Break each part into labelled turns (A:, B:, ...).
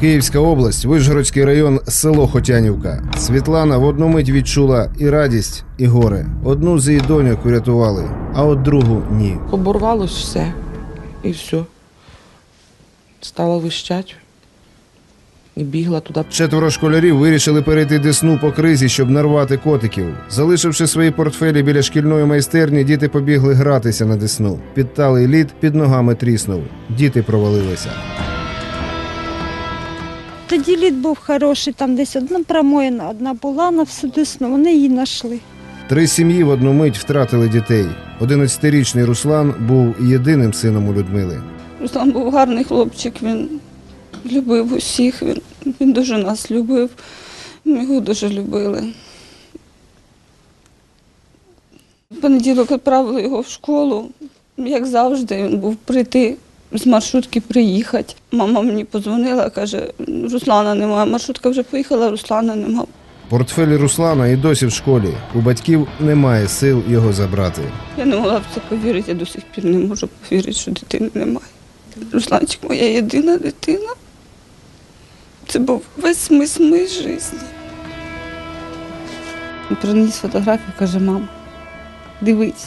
A: Київська область, Вишгородський район, село Хотянівка. Світлана в одну мить відчула і радість, і горе. Одну з її доньок врятували, а от другу ні.
B: Оборвалось все. І все. Стала вищать. І бігла туди.
A: Четверо школярів вирішили перейти десну по кризі, щоб нарвати котиків. Залишивши свої портфелі біля шкільної майстерні, діти побігли гратися на десну. Підталий лід під ногами тріснув. Діти провалилися.
C: Тоді лід був хороший, там десь одна промоїна, одна була на всю десну, вони її знайшли.
A: Три сім'ї в одну мить втратили дітей. 11-річний Руслан був єдиним сином у Людмили.
D: Руслан був гарний хлопчик, він любив усіх, він, він дуже нас любив, ми його дуже любили. В понеділок відправили його в школу, як завжди, він був прийти з маршрутки приїхати. Мама мені подзвонила, каже, Руслана немає, маршрутка вже поїхала, Руслана немає.
A: Портфелі Руслана і досі в школі. У батьків немає сил його забрати.
D: Я не могла в це повірити, я до сих пір не можу повірити, що дитини немає. Русланчик моя єдина дитина. Це був весь смисл моєї житті. Приніс фотографію, каже, мама, дивись.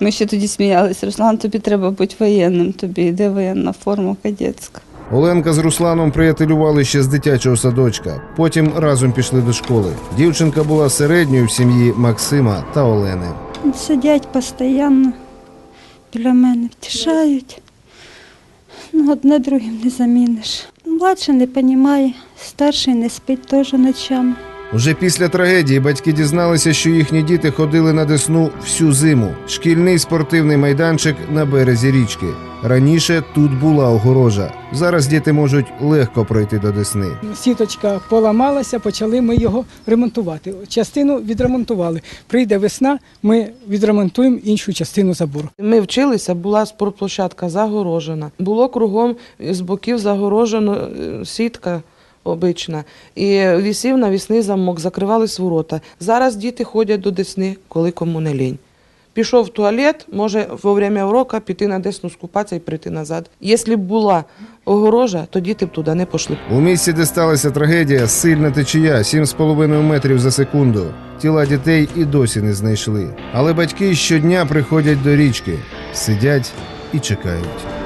D: Ми ще тоді сміялися, Руслан, тобі треба бути воєнним, тобі йде воєнна форма кадетська.
A: Оленка з Русланом приятелювали ще з дитячого садочка. Потім разом пішли до школи. Дівчинка була середньою в сім'ї Максима та Олени.
C: Сидять постійно біля мене, втішають. Ну, одне другим не заміниш. Младший не розуміє, старший не спить теж ночами.
A: Уже після трагедії батьки дізналися, що їхні діти ходили на десну всю зиму. Шкільний спортивний майданчик на березі річки. Раніше тут була огорожа. Зараз діти можуть легко пройти до десни.
E: Сіточка поламалася, почали ми його ремонтувати. Частину відремонтували. Прийде весна, ми відремонтуємо іншу частину забору.
B: Ми вчилися, була спортплощадка загорожена. Було кругом з боків загорожено е, сітка обична. І вісів навісний замок, закривались ворота. Зараз діти ходять до десни, коли кому не лінь. Пішов в туалет, може во время урока піти на десну скупатися і прийти назад. Якщо б була огорожа, то діти б туди не пішли.
A: У місці, де сталася трагедія, сильна течія 7,5 метрів за секунду. Тіла дітей і досі не знайшли. Але батьки щодня приходять до річки, сидять і чекають.